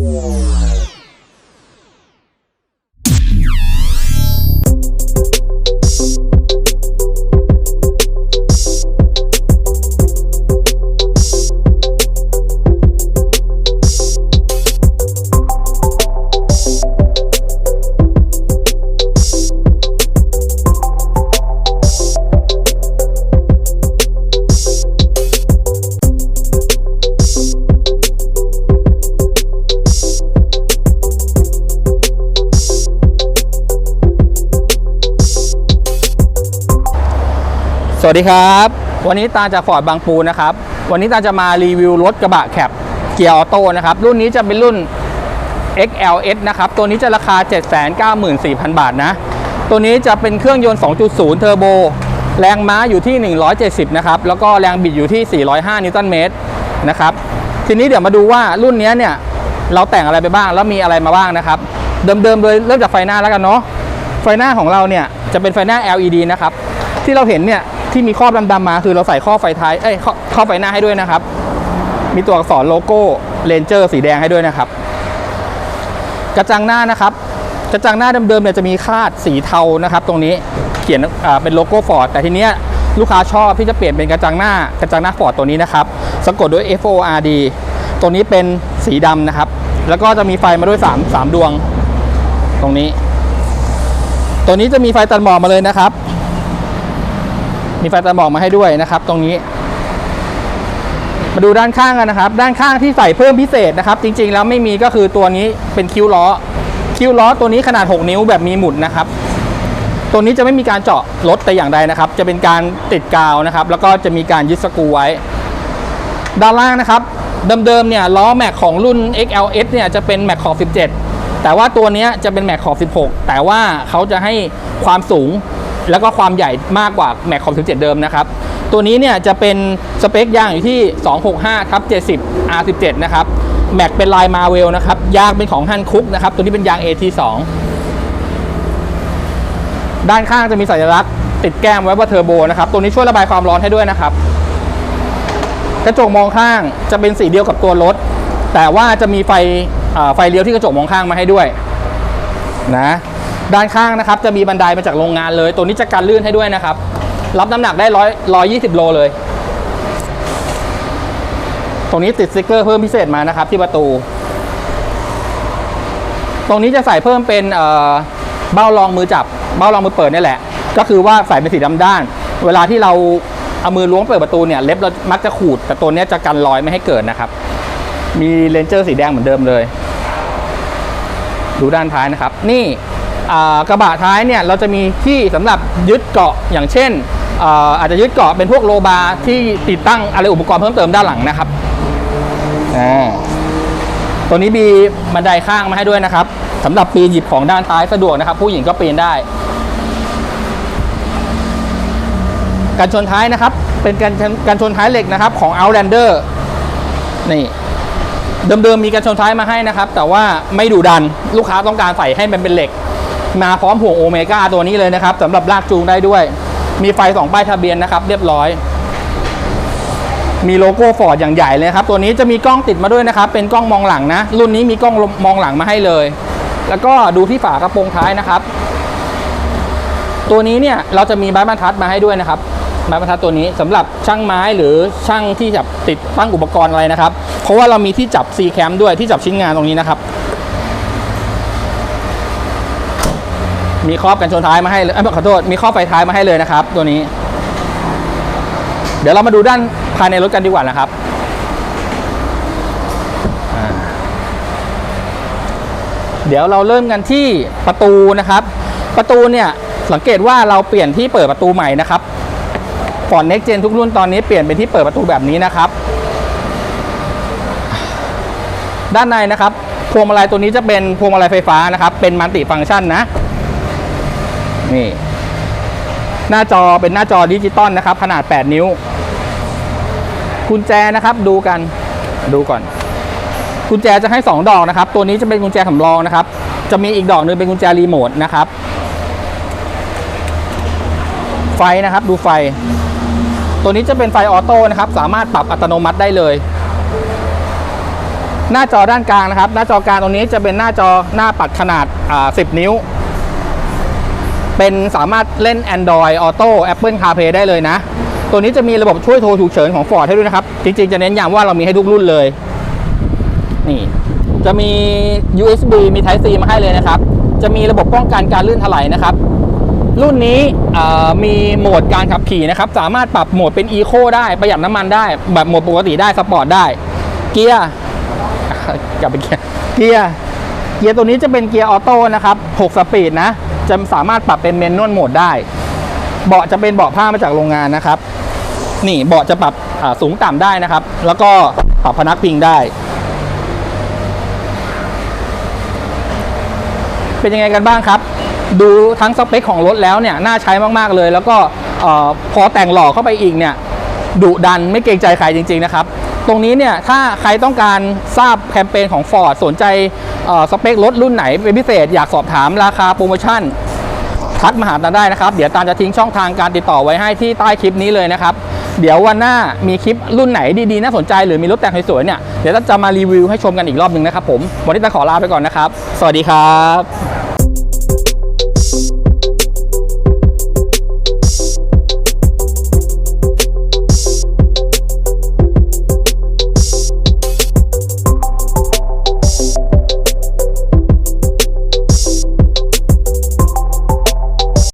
Yeah. สวัสดีครับ วันนี้ตาจากฟอร์ดบางปูนะครับ วันนี้ตาจะมารีวิวรถกระบะแคปเกียร์ออโต้นะครับ รุ่นนี้จะเป็นรุ่น XLS นะครับ ตัวนี้จะราคา 794,000 บาทนะ ตัวนี้จะเป็นเครื่องยนต์ 2.0 เทอร์โบ แรงม้าอยู่ที่ 170 นะครับ แล้วก็แรงบิดอยู่ที่ 405 นิวตันเมตรนะครับ ทีนี้เดี๋ยวมาดูว่ารุ่นนี้เนี่ยเราแต่งอะไรไปบ้าง แล้วมีอะไรมาบ้างนะครับ เดิมๆเลยเริ่มจากไฟหน้าแล้วกันเนาะ ไฟหน้าของเราเนี่ยจะเป็นไฟหน้า LED นะครับ ที่เราเห็นเนี่ย ที่มีครอบดำๆมา คือเราใส่ข้อไฟท้ายเอ้ยข้อข้อไฟหน้าให้ด้วยนะครับ มีตัวอักษรโลโก้เ a นเจอร์สีแดงให้ด้วยนะครับ กระจังหน้านะครับ กระจังหน้าเดิมๆเนี่ยจะมีคาดสีเทานะครับ ตรงนี้เขียนเป็นโลโก้ฟอร์ดแต่ทีเนี้ยลูกค้าชอบที่จะเปลี่ยนเป็นกระจังหน้ากระจังหน้าฟอร์ดตัวนี้นะครับสะกดด้วย F O R D ตัวนี้เป็นสีดำนะครับ แล้วก็จะมีไฟมาด้วย3 3ดวง ตรงนี้ ตัวนี้จะมีไฟตัดหมอกมาเลยนะครับ มีไฟตัดหมอกมาให้ด้วยนะครับ ตรงนี้ มาดูด้านข้างกันนะครับ ด้านข้างที่ใส่เพิ่มพิเศษนะครับ จริง ๆ แล้วไม่มีก็คือตัวนี้เป็นคิ้วล้อ คิ้วล้อตัวนี้ขนาด 6 นิ้วแบบมีหมุดนะครับ ตัวนี้จะไม่มีการเจาะรถแต่อย่างใดนะครับ จะเป็นการติดกาวนะครับ แล้วก็จะมีการยึดสกูไว้ ด้านล่างนะครับเดิมๆเนี่ยล้อแม็กของรุ่น XLS เนี่ยจะเป็นแม็กขอบ 17 แต่ว่าตัวนี้จะเป็นแม็กขอบ 16 แต่ว่าเขาจะให้ความสูง แล้วก็ความใหญ่มากกว่าแม็กขอบ17 เดิมนะครับ ตัวนี้เนี่ยจะเป็นสเปคยางอยู่ที่ 265ทับ70 R17 นะครับแม็กเป็นลายมาเวลนะครับ ยางเป็นของฮันคุกนะครับ ตัวนี้เป็นยาง AT2 ด้านข้างจะมีสัญลักษณ์ติดแก้มไว้ว่าเทอร์โบนะครับ ตัวนี้ช่วยระบายความร้อนให้ด้วยนะครับ กระจกมองข้างจะเป็นสีเดียวกับตัวรถ แต่ว่าจะมีไฟเอ่อไฟเลี้ยวที่กระจกมองข้างมาให้ด้วยนะ ด้านข้างนะครับจะมีบันไดมาจากโรงงานเลย ตัวนี้จะกันลื่นให้ด้วยนะครับ รับน้ำหนักได้ร้อยร้อยยี่สิบโลเลย ตรงนี้ติดสติกเกอร์เพิ่มพิเศษมานะครับที่ประตู ตรงนี้จะใส่เพิ่มเป็นเบ้ารองมือจับ เบ้ารองมือเปิดนี่แหละ ก็คือว่าใส่เป็นสีดำด้าน เวลาที่เราเอามือล้วงเปิดประตูเนี่ยเล็บเรามักจะขูด แต่ตัวนี้จะกันรอยไม่ให้เกิดนะครับ มีเลนเจอร์สีแดงเหมือนเดิมเลย ดูด้านท้ายนะครับ นี่ กระบะท้ายเนี่ยเราจะมีที่สำหรับยึดเกาะอย่างเช่นอาอาจจะยึดเกาะเป็นพวกโลบาร์ที่ติดตั้งอะไรอุปกรณ์เพิ่มเติมด้านหลังนะครับตัวนี้มีบันไดข้างมาให้ด้วยนะครับสำหรับปีนหยิบของด้านท้ายสะดวกนะครับ ผู้หญิงก็ปีนได้การชนท้ายนะครับ เป็นการชนการชนท้ายเหล็กนะครับ ของ Outlander นี่เดิมๆมีการชนท้ายมาให้นะครับ แต่ว่าไม่ดุดันลูกค้าต้องการใส่ให้มันเป็นเหล็ก มาพร้อมห่วงโอเมก้าตัวนี้เลยนะครับสำหรับลากจูงได้ด้วย มีไฟ2ป้ายทะเบียนนะครับ เรียบร้อย มีโลโก้ฟอร์ดอย่างใหญ่เลยครับ ตัวนี้จะมีกล้องติดมาด้วยนะครับ เป็นกล้องมองหลังนะ รุ่นนี้มีกล้องมองหลังมาให้เลย แล้วก็ดูที่ฝากระโปรงท้ายนะครับ ตัวนี้เนี่ยเราจะมีไม้บรรทัดมาให้ด้วยนะครับไม้บรรทัดตัวนี้สำหรับช่างไม้หรือช่างที่จับติดตั้งอุปกรณ์อะไรนะครับ เพราะว่าเรามีที่จับ C cam ด้วยที่จับชิ้นงานตรงนี้นะครับ มีครอบกันชนท้ายมาให้เลยเอ้ยขอโทษมีครอบไฟท้ายมาให้เลยนะครับ ตัวนี้ เดี๋ยวเรามาดูด้านภายในรถกันดีกว่านะครับเดี๋ยวเราเริ่มกันที่ประตูนะครับ ประตูเนี่ยสังเกตว่าเราเปลี่ยนที่เปิดประตูใหม่นะครับฟอนเน็กเจนทุกรุ่นตอนนี้เปลี่ยนเป็นที่เปิดประตูแบบนี้นะครับ ด้านในนะครับพวงมาลัยตัวนี้จะเป็นพวงมาลัยไฟฟ้านะครับ เป็นมัลติฟังก์ชันนะ นี่ หน้าจอเป็นหน้าจอดิจิตอลนะครับ ขนาด 8 นิ้ว กุญแจนะครับดูกันดูก่อน กุญแจจะให้ 2 ดอกนะครับ ตัวนี้จะเป็นกุญแจสำรองนะครับ จะมีอีกดอกหนึงเป็นกุญแจรีโมทนะครับ ไฟนะครับดูไฟ ตัวนี้จะเป็นไฟออโต้นะครับ สามารถปรับอัตโนมัติได้เลยหน้าจอด้านกลางนะครับ หน้าจอกลางตรงนี้จะเป็นหน้าจอหน้าปัดขนาด 10 นิ้ว เป็นสามารถเล่น Android Auto Apple CarPlay ได้เลยนะ ตัวนี้จะมีระบบช่วยโทรฉุกเฉินของ Ford ให้ด้วยนะครับ จริงๆ จะเน้นย้ำว่าเรามีให้ทุกรุ่นเลย นี่ จะมี USB มี Type C มาให้เลยนะครับ จะมีระบบป้องกันการลื่นถลายนะครับ รุ่นนี้มีโหมดการขับขี่นะครับ สามารถปรับโหมดเป็น Eco ได้ประหยัดน้ำมันได้ แบบโหมดปกติได้สปอร์ตได้ เกียร์กลับไปเกียร์เกียร์เกียร์ตัวนี้จะเป็นเกียร์ออโต้นะครับ 6 สปีดนะ จะสามารถปรับเป็นเมนนวลโหมดได้ เบาะจะเป็นเบาะผ้ามาจากโรงงานนะครับ นี่เบาะจะปรับสูงต่ำได้นะครับ แล้วก็ปรับพนักพิงได้ เป็นยังไงกันบ้างครับ ดูทั้งสเปคของรถแล้วเนี่ยน่าใช้มากๆเลย แล้วก็อพอแต่งหล่อเข้าไปอีกเนี่ยดุดันไม่เกรงใจใครจริง ๆ นะครับ ตรงนี้เนี่ยถ้าใครต้องการทราบแคมเปญของ Ford สนใจสเปครถรุ่นไหนเป็นพิเศษ อยากสอบถามราคาโปรโมชั่น ทักมาหาตาได้นะครับ เดี๋ยวตาจะทิ้งช่องทางการติดต่อไว้ให้ที่ใต้คลิปนี้เลยนะครับ เดี๋ยววันหน้ามีคลิปรุ่นไหนดีๆ น่าสนใจหรือมีรถแต่งสวยๆเนี่ยเดี๋ยวตาจะมารีวิวให้ชมกันอีกรอบหนึ่งนะครับผมวันนี้ตาขอลาไปก่อนนะครับ สวัสดีครับ